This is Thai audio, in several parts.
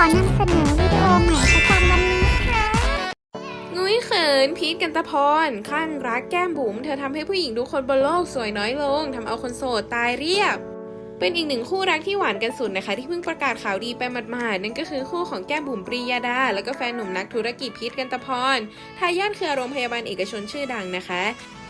ขอนำเสนอวิดีโอใหม่ประจำวันนี้ค่ะ งุ้ยเขินพีทกันตะพรคลั่งรักแก้มบุ๋มเธอทำให้ผู้หญิงทุกคนบนโลกสวยน้อยลงทำเอาคนโสดตายเรียบ เป็นอีกหนึ่งคู่รักที่หวานกันสุดนะคะ ที่เพิ่งประกาศข่าวดีไปหมาดๆนั่นก็คือคู่ของแก้มบุ๋มปรียาดา แล้วก็แฟนหนุ่มนักธุรกิจพีทกันตะพรทายาทเครือโรงพยาบาลเอกชนชื่อดังนะคะ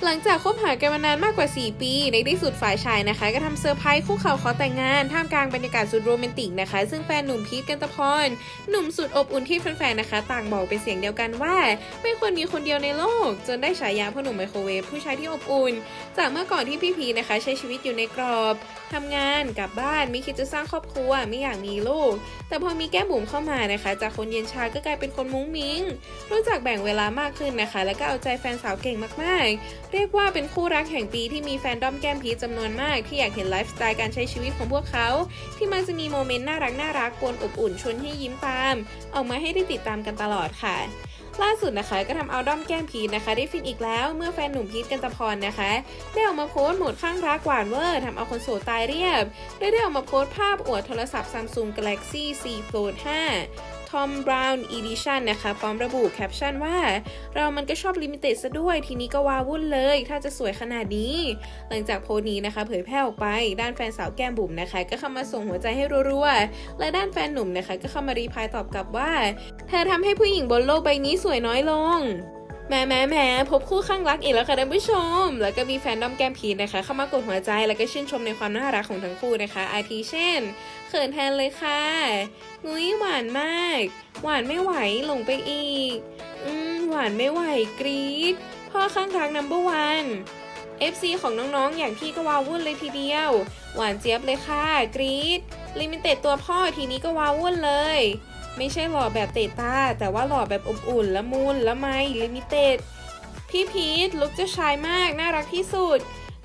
หลังจากคบหากันมานานมากกว่า 4 ปี ในที่สุดฝ่ายชายนะคะ ก็ทำเซอร์ไพรส์คู่เขาขอแต่งงาน ท่ามกลางบรรยากาศสุดโรแมนติกนะคะ ซึ่งแฟนหนุ่มพีทกันตะพรหนุ่มสุดอบอุ่นที่แฟนๆนะคะ ต่างบอกเป็นเสียงเดียวกันว่า ไม่ควรมีคนเดียวในโลก จนได้ฉายาพ่อหนุ่มไมโครเวฟผู้ชายที่อบอุ่น จากเมื่อก่อนที่พี่พีนะคะ ใช้ชีวิตอยู่ในกรอบทำงานกลับบ้านไม่คิดจะสร้างครอบครัวไม่อยากมีลูก แต่พอมีแก้มบุ๋มเข้ามานะคะ จากคนเย็นชาก็กลายเป็นคนมุ้งมิ้ง รู้จักแบ่งเวลามากขึ้นนะคะ แล้วก็เอาใจแฟนสาวเก่งมากๆเรียกว่าเป็นคู่รักแห่งปีที่มีแฟนด้อมแก้มพีชจำนวนมาก ที่อยากเห็นไลฟ์สไตล์การใช้ชีวิตของพวกเขา ที่มันจะมีโมเมนต์น่ารักน่ารักปนอบอุ่นชวนให้ยิ้มตาม ออกมาให้ได้ติดตามกันตลอดค่ะล่าสุดนะคะก็ทำเอาด้อมแก้มพีชนะคะ ได้ฟินอีกแล้วเมื่อแฟนหนุ่มพีชกันตะพรนะคะ ได้ออกมาโพสต์โหมดข้างรักหวานเวอร์ทำเอาคนโสดตายเรียบโดยได้ออกมาโพสต์ภาพอวดโทรศัพท์ Samsung Galaxy Z Fold 5 Tom Brown Edition นะคะพร้อมระบุแคปชั่นว่า เรามันก็ชอบลิมิเต็ดซะด้วย ทีนี้ก็ว้าวุ่นเลย ถ้าจะสวยขนาดนี้ หลังจากโพสนี้นะคะ เผยแพร่ออกไป ด้านแฟนสาวแก้มบุ๋มนะคะ ก็เข้ามาส่งหัวใจให้รัวๆ และด้านแฟนหนุ่มนะคะ ก็เข้ามารีพายตอบกลับว่า เธอทำให้ผู้หญิงบนโลกใบนี้สวยน้อยลง แหม่แหม่แหม่พบคู่ข้างรักอีกแล้วค่ะท่านผู้ชม แล้วก็มีแฟนด้อมแก้มพีนะคะ เข้ามากดหัวใจแล้วก็ชื่นชมในความน่ารักของทั้งคู่นะคะ อาทิเช่น เขินแทนเลยค่ะงุ้ยหวานมาก หวานไม่ไหวหลงไปอีก อืมหวานไม่ไหวกรี๊ดพ่อข้างรักนัมเบอร์วัน FC ของน้องๆ อย่างพี่ก็วาวุ่นเลยทีเดียว หวานเจี๊ยบเลยค่ะ กรี๊ดลิมิเต็ดตัวพ่อทีนี้ก็วาวุ่นเลย ไม่ใช่หล่อแบบเตะตา แต่ว่าหล่อแบบอบอุ่นละมุนละไมลิมิเต็ดพี่พีทลุกเจ้าชายมาก น่ารักที่สุด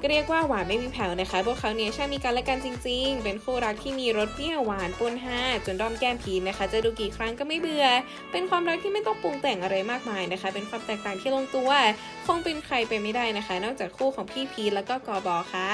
เรียกว่าหวานไม่มีแผ่วนะคะ พวกเขาเนี่ยช่างมีกันและกันจริง ๆ เป็นคู่รักที่มีรสเปรี้ยวหวานปนห้าจนด้อมแก้มพีทนะคะ จะดูกี่ครั้งก็ไม่เบื่อ เป็นความรักที่ไม่ต้องปรุงแต่งอะไรมากมายนะคะ เป็นความแตกต่างที่ลงตัว คงเป็นใครไปไม่ได้นะคะ นอกจากคู่ของพี่พีทแล้วก็กอบอค่ะ